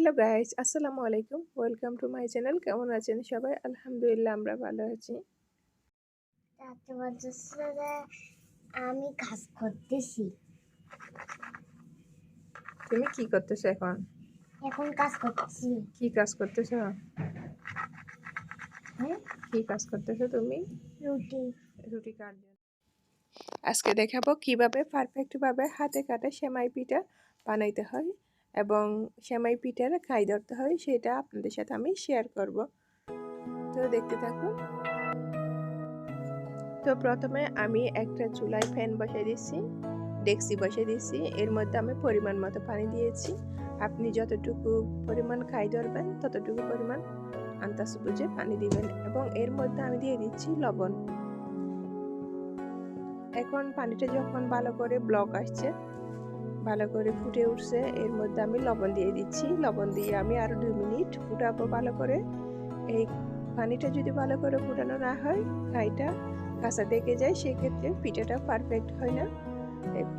Hello guys আসসালামু আলাইকুম welcome to my channel কেমন আছেন সবাই? আলহামদুলিল্লাহ আমরা ভালো আছি। আমি কাজ করতেছি। তুমি কি করতেছো এখন? এখন কাজ করতেছি। কি কাজ করতেছো? হ্যাঁ? কি কাজ করতেছো তুমি? রুটি। রুটি কার আজকে দেখাবো কীভাবে পারফেক্টভাবে হাতে কাটা সেমাই পিঠা বানাইতে হয়। এবং সেমাই পিঠার খাই ধরতে হয় সেটা আপনাদের সাথে আমি শেয়ার করব। তো দেখতে থাকুন। তো প্রথমে আমি একটা চুলায় ফ্যান বসাই দিচ্ছি ডেক্সি বসিয়ে দিচ্ছি এর মধ্যে আমি পরিমাণ মতো পানি দিয়েছি। আপনি যতটুকু পরিমাণ খাই ধরবেন, ততটুকু পরিমাণ আন্দাজ বুঝে পানি দিবেন এবং এর মধ্যে আমি দিয়ে দিচ্ছি লবণ। এখন পানিটা যখন ভালো করে ব্লক আসছে ভালো করে ফুটে উঠছে। এর মধ্যে আমি লবণ দিয়ে দিচ্ছি। লবণ দিয়ে আমি আরও দুই মিনিট ফুটাবো ভালো করে। এই পানিটা যদি ভালো করে ফুটানো না হয় খাইটা কাঁচা থেকে যায়, সেক্ষেত্রে পিঠাটা পারফেক্ট হয় না।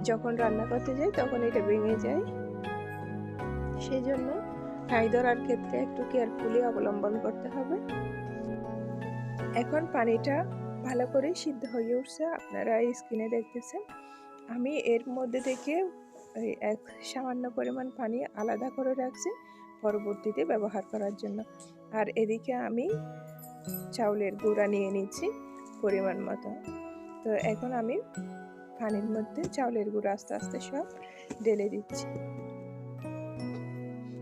যখন রান্না করতে যাই, তখন এটা ভেঙে যায়। সেই জন্য খাই ধরার ক্ষেত্রে একটু কেয়ারফুলি অবলম্বন করতে হবে। এখন পানিটা ভালো করে সিদ্ধ হয়ে উঠছে। আপনারা স্ক্রিনে দেখতেছেন। আমি এর মধ্যে থেকে এক সামান্য পরিমাণ পানি আলাদা করে রাখছি পরবর্তীতে ব্যবহার করার জন্য। আর এদিকে আমি চাউলের গুঁড়া নিয়ে নিচ্ছি পরিমাণ মতো। তো এখন আমি পানির মধ্যে চাউলের গুঁড়া আস্তে আস্তে সব ঢেলে দিচ্ছি।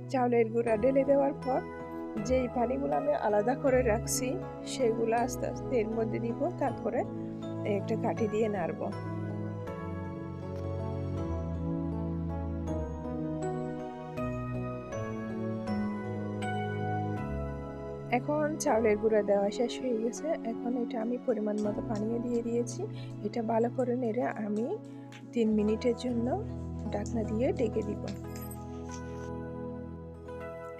চাউলের গুঁড়া ঢেলে দেওয়ার পর যেই পানিগুলো আমি আলাদা করে রাখছি, সেগুলো আস্তে আস্তে এর মধ্যে দিব, তারপরে একটা কাঠি দিয়ে নাড়বো। এখন চাউলের গুঁড়া দেওয়া শেষ হয়ে গেছে। এখন এটা আমি পরিমাণ মতো পানিও দিয়ে দিয়েছি। এটা ভালো করে নেড়ে আমি তিন মিনিটের জন্য ডাকনা দিয়ে ডেকে দিব।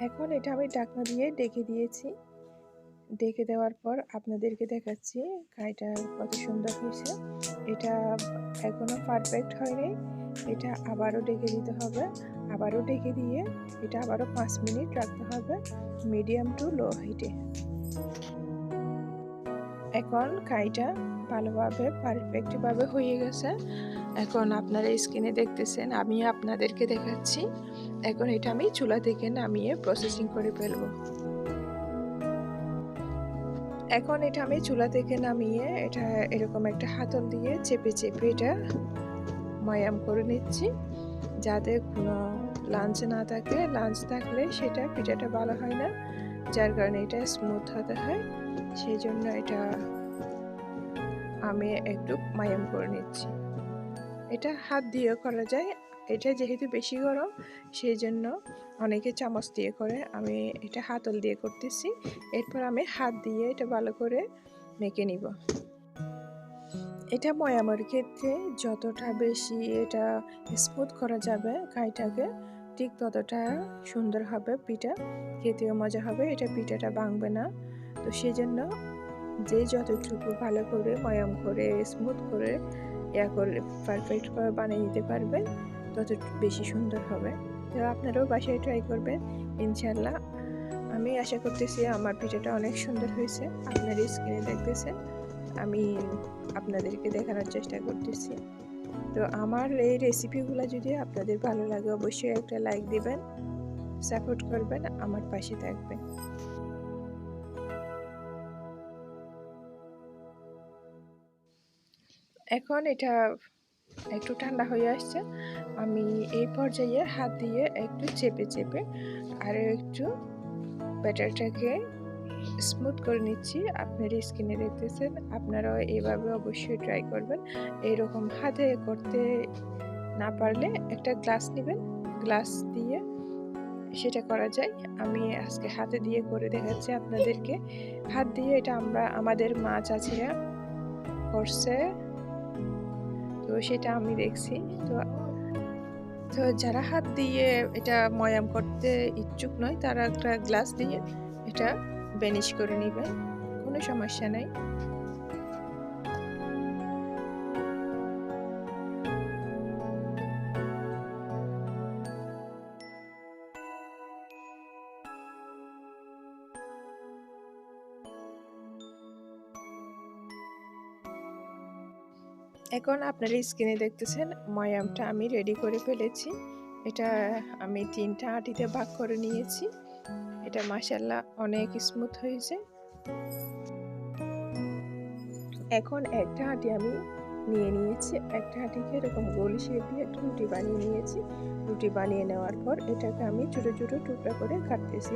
এখন এটা আমি ডাকনা দিয়ে ডেকে দিয়েছি। ডেকে দেওয়ার পর আপনাদেরকে দেখাচ্ছি কাইটা কত সুন্দর হয়েছে। এটা এখনও পারফেক্ট হয়নি। এটা আবারও ডেকে দিতে হবে। আবারও ডেকে দিয়ে এটা আবারও পাঁচ মিনিট রাখতে হবে মিডিয়াম টু লো হাইটে এখন কাইটা ভালোভাবে পারফেক্টভাবে হয়ে গেছে। এখন আপনারা স্ক্রিনে দেখতেছেন আমি আপনাদেরকে দেখাচ্ছি। এখন এটা আমি চুলা থেকে নামিয়ে প্রসেসিং করে ফেলব। এখন এটা আমি চুলা থেকে নামিয়ে এটা এরকম একটা হাতল দিয়ে চেপে চেপে এটা ময়াম করে নিচ্ছি। যাতে কোনো লাঞ্চ না থাকে লাঞ্চ থাকলে সেটা পিঠাটা ভালো হয় না, যার কারণে এটা স্মুথ হতে হয়। সেই জন্য এটা আমি একটু মায়াম করে নিচ্ছি। এটা হাত দিয়েও করা যায়। এটা যেহেতু বেশি গরম সেই জন্য অনেকে চামচ দিয়ে করে। আমি এটা হাতল দিয়ে করতেছি। এরপর আমি হাত দিয়ে এটা ভালো করে মেখে নিব। এটা ময়ামের ক্ষেত্রে যতটা বেশি এটা স্মুথ করা যাবে কাইটাকে, ঠিক ততটা সুন্দর হবে পিঠা। খেতেও মজা হবে, এটা পিঠাটা ভাঙবে না। তো সেই জন্য যে যতটুকু ভালো করে ময়াম করে, স্মুথ করে ইয়া করে পারফেক্ট করে বানিয়ে নিতে পারবেন তত বেশি সুন্দর হবে। তো আপনারাও বাসায় ট্রাই করবেন, ইনশাল্লাহ। আমি আশা করতেছি আমার পিঠাটা অনেক সুন্দর হয়েছে আপনার স্ক্রিনে দেখতেছেন, আমি আপনাদেরকে দেখানোর চেষ্টা করতেছি। তো আমার এই রেসিপিগুলো যদি আপনাদের ভালো লাগে, অবশ্যই একটা লাইক দিবেন সাপোর্ট করবেন, আমার পাশে থাকবেন। এখন এটা একটু ঠান্ডা হয়ে আসছে। আমি এই পর্যায়ে হাত দিয়ে একটু চেপে চেপে আর একটু ব্যাটারটাকে স্মুথ করে নিচ্ছি। আপনার স্কিনে দেখতেছেন, আপনারাও এইভাবে অবশ্যই ট্রাই করবেন। এইরকম হাতে করতে না পারলে একটা গ্লাস নেবেন। গ্লাস দিয়ে সেটা করা যায়। আমি আজকে হাতে দিয়ে করে দেখাচ্ছি আপনাদেরকে। হাত দিয়ে এটা আমরা, আমাদের মা চাচিরা করছে। তো সেটা আমি দেখছি। তো তো যারা হাত দিয়ে এটা ময়াম করতে ইচ্ছুক নয়, তারা একটা গ্লাস দিয়ে এটা বেনিশ করে নেবে। কোনো সমস্যা নাই। এখন আপনারা স্ক্রিনে দেখতেছেন, ময়ামটা আমি রেডি করে ফেলেছি। এটা আমি তিনটা আটিতে ভাগ করে নিয়েছি। এটা মাসাল্লাহ অনেক স্মুথ হয়েছে। এখন একটা আটি আমি নিয়ে নিয়েছি। একটা আটিকে এরকম গোল শেপ দিয়ে একটা রুটি বানিয়ে নিয়েছি। রুটি বানিয়ে নেওয়ার পর এটাকে আমি ছোটো ছোটো টুকরা করে কাটতেছি,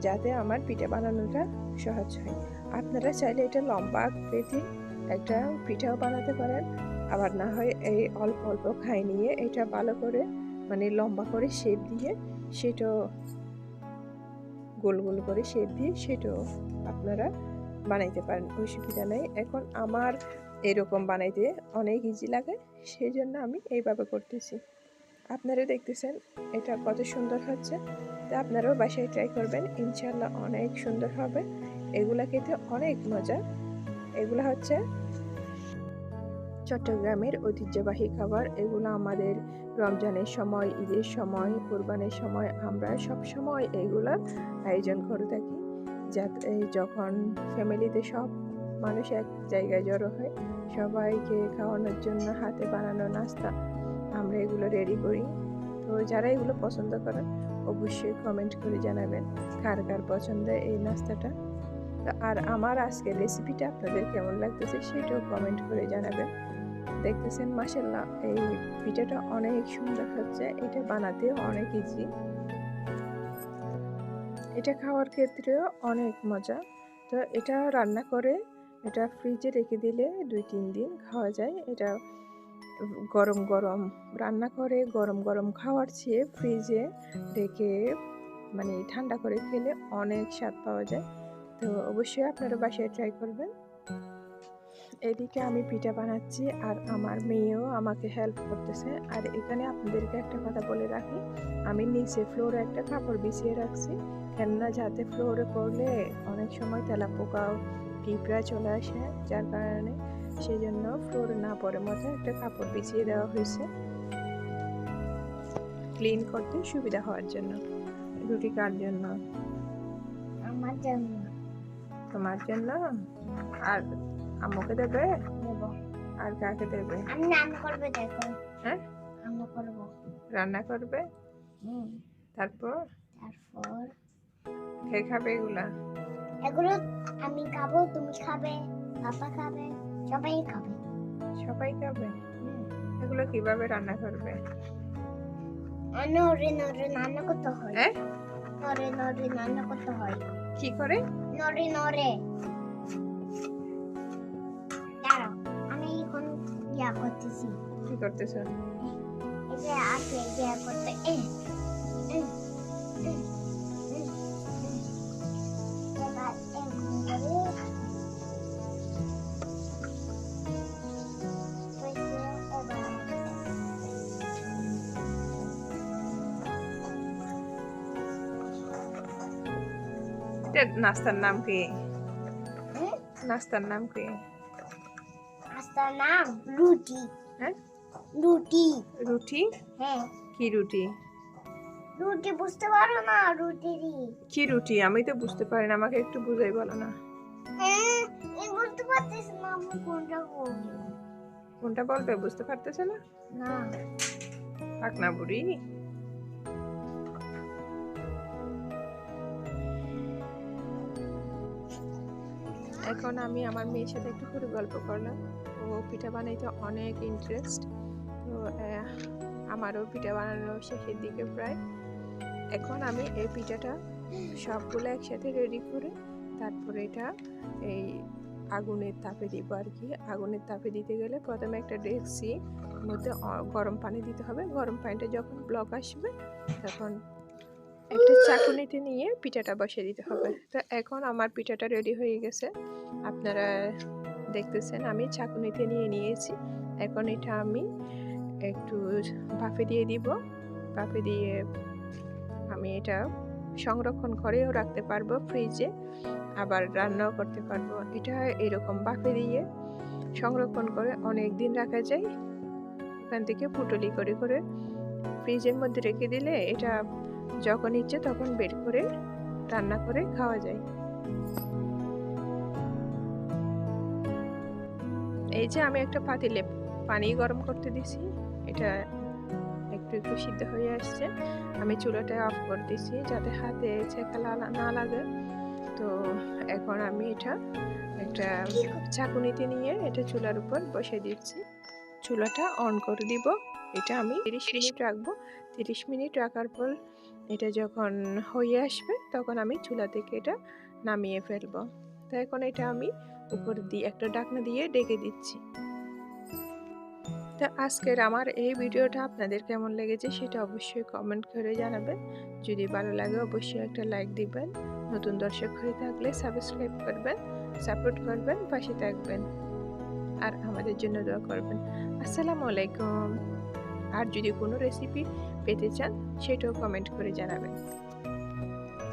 যাতে আমার পিঠে বানানোটা সহজ হয়। আপনারা চাইলে এটা লম্বা আকৃতির একটা পিঠাও বানাতে পারেন। আবার না হয় এই অল্প অল্প খাই নিয়ে এটা ভালো করে মানে লম্বা করে শেপ দিয়ে সেটাও গোল গোল করে শেপ দিয়ে সেটাও আপনারা বানাইতে পারেন অসুবিধা নেই। এখন আমার এরকম বানাইতে অনেক ইজি লাগে সেই জন্য আমি এইভাবে করতেছি। আপনারা দেখতেছেন এটা কত সুন্দর হচ্ছে। তো আপনারাও বাসায় ট্রাই করবেন ইনশাল্লাহ অনেক সুন্দর হবে। এগুলা খেতে অনেক মজা। এগুলা হচ্ছে চট্টগ্রামের ঐতিহ্যবাহী খাবার, এগুলো আমাদের রমজানের সময়, ঈদের সময়, কোরবানের সময় আমরা সব সময় এগুলার আয়োজন করে থাকি। যাতে যখন ফ্যামিলিতে সব মানুষ এক জায়গায় জড়ো হয়, সবাইকে খাওয়ানোর জন্য হাতে বানানো নাস্তা, আমরা এগুলো রেডি করি। তো যারা এগুলো পছন্দ করেন, অবশ্যই কমেন্ট করে জানাবেন কার কার পছন্দ এই নাস্তাটা। আর আমার আজকের রেসিপিটা আপনাদের কেমন লাগতেছে সেটাও কমেন্ট করে জানাবেন। দেখতেছেন মাসাল্লাহ এই পিঠাটা অনেক সুন্দর হচ্ছে। এটা বানাতেও অনেক ইজি এটা খাওয়ার ক্ষেত্রেও অনেক মজা। তো এটা রান্না করে এটা ফ্রিজে রেখে দিলে দুই, তিন দিন খাওয়া যায়। এটা গরম গরম রান্না করে, গরম গরম খাওয়ার চেয়ে ফ্রিজে রেখে মানে ঠান্ডা করে খেলে অনেক স্বাদ পাওয়া যায়। তো অবশ্যই আপনারা বাসায় ট্রাই করবেন। এদিকে আমি পিঠা বানাচ্ছি আর আমার মেয়েও আমাকে হেল্প করতেছে। আর এখানে আপনাদেরকে একটা কথা বলে রাখি, আমি নিচে ফ্লোরে একটা কাপড় বিছিয়ে রাখছি। কেননা যাতে ফ্লোরে পড়লে অনেক সময় তেলা পোকাও পিঁপড়া চলে আসে, যার কারণে সেই জন্য ফ্লোরে না পড়ে মতো একটা কাপড় বিছিয়ে দেওয়া হয়েছে। ক্লিন করতে সুবিধা হওয়ার জন্য। রুটি কার জন্য? আমার জন্য। তোমার জন্য। আর আম্মুকে দেবে? নেব আর কাকে দেবে? আমি রান্না করব দেখো। হ্যাঁ? রান্না করব। রান্না করবে? হুম। তারপর? তারপর? কে খাবে এগুলা? এগুলো আমি খাব তুমি খাবে পাপা খাবে সবাই খাবে। সবাই খাবে? এগুলো কীভাবে রান্না করবে? নড়ে নড়ে রান্না করতে হয়। হ্যাঁ? নড়ে নড়ে রান্না করতে হয়। কি করে? নড়ে নড়ে। দাঁড়াও আমি এখন ইয়া করতেছি। কি করতেছ? যে আছে ইয়া করতে এটা নাস্তার নাম কি? নাস্তার নাম কি নাস্তার নাম রুটি হ্যাঁ রুটি রুটি হ্যাঁ কি রুটি রুটি বুঝতে পারো না রুটিরই কি রুটি আমি তো বুঝতে পারি না আমাকে একটু বুঝাই বলো না। বুঝতে পারতেছ না আমি কোনটা কোনটা বলবে বুঝতে পারতেছে না? না। পাকনা বুড়ি এখন আমি আমার মেয়ের সাথে একটু করে গল্প করলাম। ও পিঠা বানাইতে অনেক ইন্টারেস্ট তো আমারও পিঠা বানানো শেষের দিকে প্রায়। এখন আমি এই পিঠাটা সবগুলো একসাথে রেডি করে তারপরে এটা এই আগুনের তাপে দিব আর কি। আগুনের তাপে দিতে গেলে প্রথমে একটা ডেকসি মধ্যে গরম পানি দিতে হবে। গরম পানিটা যখন ব্লক আসবে, তখন একটা চাকুনিতে নিয়ে পিঠাটা বসিয়ে দিতে হবে। তো এখন আমার পিঠাটা রেডি হয়ে গেছে। আপনারা দেখতেছেন আমি চাকুনিতে নিয়ে নিয়েছি। এখন এটা আমি একটু ভাপে দিয়ে দিব। ভাপে দিয়ে আমি এটা সংরক্ষণ করেও রাখতে পারব ফ্রিজে আবার রান্নাও করতে পারব। এটা এরকম ভাপে দিয়ে সংরক্ষণ করে অনেক দিন রাখা যায়। ওখান থেকে পুটলি করে করে ফ্রিজের মধ্যে রেখে দিলে এটা যখন ইচ্ছে তখন বের করে রান্না করে খাওয়া যায়। এই যে আমি একটা পাতিলে পানি গরম করতে দিছি এটা একটু একটু সিদ্ধ হয়ে আসছে। আমি চুলাটা অফ করে দিছি যাতে হাতে ছেঁকা না লাগে। তো এখন আমি এটা একটা চাকুনিতে নিয়ে এটা চুলার উপর বসে দিচ্ছি। চুলাটা অন করে দিব। এটা আমি তিরিশ মিনিট রাখব। তিরিশ মিনিট রাখার পর এটা যখন হয়ে আসবে, তখন আমি চুলা থেকে এটা নামিয়ে ফেলব। তো এখন এটা আমি উপর দিয়ে একটা ডাকনা দিয়ে ডেকে দিচ্ছি। তো আজকের আমার এই ভিডিওটা আপনাদের কেমন লেগেছে সেটা অবশ্যই কমেন্ট করে জানাবেন। যদি ভালো লাগে অবশ্যই একটা লাইক দিবেন। নতুন দর্শক হয়ে থাকলে সাবস্ক্রাইব করবেন সাপোর্ট করবেন, পাশে থাকবেন। আর আমাদের জন্য দোয়া করবেন। আসসালামু আলাইকুম। আর যদি কোনো রেসিপি পেতে চান সেটাও কমেন্ট করে জানাবেন।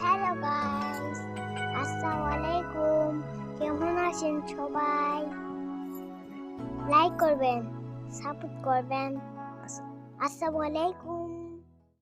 হ্যালো গাইস আসসালামু আলাইকুম কেমন আছেন সবাই? লাইক করবেন সাপোর্ট করবেন। আসসালামু আলাইকুম